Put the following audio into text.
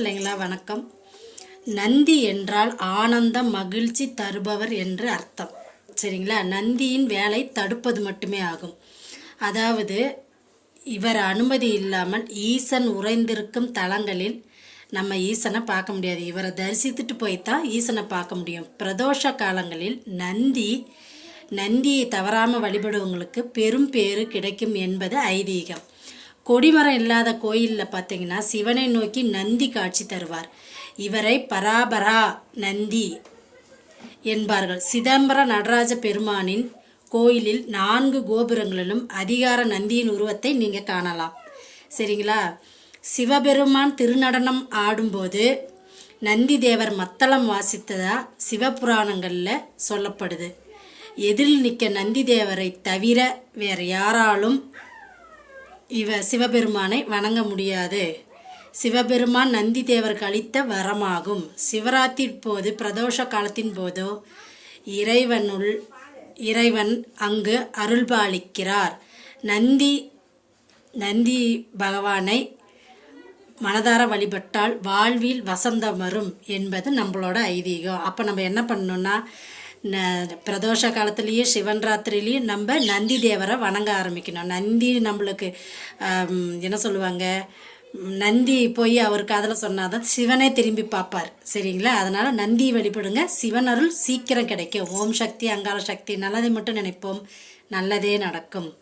பிள்ளைங்களா வணக்கம். நந்தி என்றால் ஆனந்தம் மகிழ்ச்சி தருபவர் என்று அர்த்தம். சரிங்களா? நந்தியின் வேலை தடுப்பது மட்டுமே ஆகும். அதாவது இவர் அனுமதி இல்லாமல் ஈசன் உறைந்திருக்கும் தலங்களில் நம்ம ஈசனை பார்க்க முடியாது. இவரை தரிசித்துட்டு போய்த்தான் ஈசனை பார்க்க முடியும். பிரதோஷ காலங்களில் நந்தி நந்தியை தவறாமல் வழிபடுவங்களுக்கு பெரும் பேறு கிடைக்கும் என்பது ஐதீகம். கொடிமரம் இல்லாத கோயிலில் பார்த்தீங்கன்னா சிவனை நோக்கி நந்தி காட்சி தருவார். இவரை பராபரா நந்தி என்பார்கள். சிதம்பர நடராஜ பெருமானின் கோயிலில் நான்கு கோபுரங்களிலும் அதிகார நந்தியின் உருவத்தை நீங்கள் காணலாம். சரிங்களா? சிவபெருமான் திருநடனம் ஆடும்போது நந்தி தேவர் மத்தளம் வாசித்ததா சிவபுராணங்களில் சொல்லப்படுது. எதிரில் நிற்க நந்தி தேவரை தவிர வேறு யாராலும் இவ சிவபெருமானை வணங்க முடியாது. சிவபெருமான் நந்தி தேவருக்கு அளித்த வரமாகும். சிவராத்திரி போது பிரதோஷ காலத்தின் போதோ இறைவனுள் இறைவன் அங்கு அருள்பாலிக்கிறார். நந்தி நந்தி பகவானை மனதார வழிபட்டால் வாழ்வில் வசந்தம் வரும் என்பது நம்மளோட ஐதீகம். அப்போ நம்ம என்ன பண்ணணும்னா ந- பிரதோஷ காலத்துலேயே சிவன் ராத்திரிலையும் நம்ம நந்தி தேவரை வணங்க ஆரம்பிக்கணும். நந்தி நம்மளுக்கு என்ன சொல்லுவாங்க? நந்தி போய் அவர் காதில் சொன்னாதான் சிவனே திரும்பி பார்ப்பார். சரிங்களா? அதனால் நந்தி வழிபடுங்க. சிவன் அருள் சீக்கிரம் கிடைக்கும். ஓம் சக்தி அங்கார சக்தி நல்லதை மட்டும் நினைப்போம். நல்லதே நடக்கும்.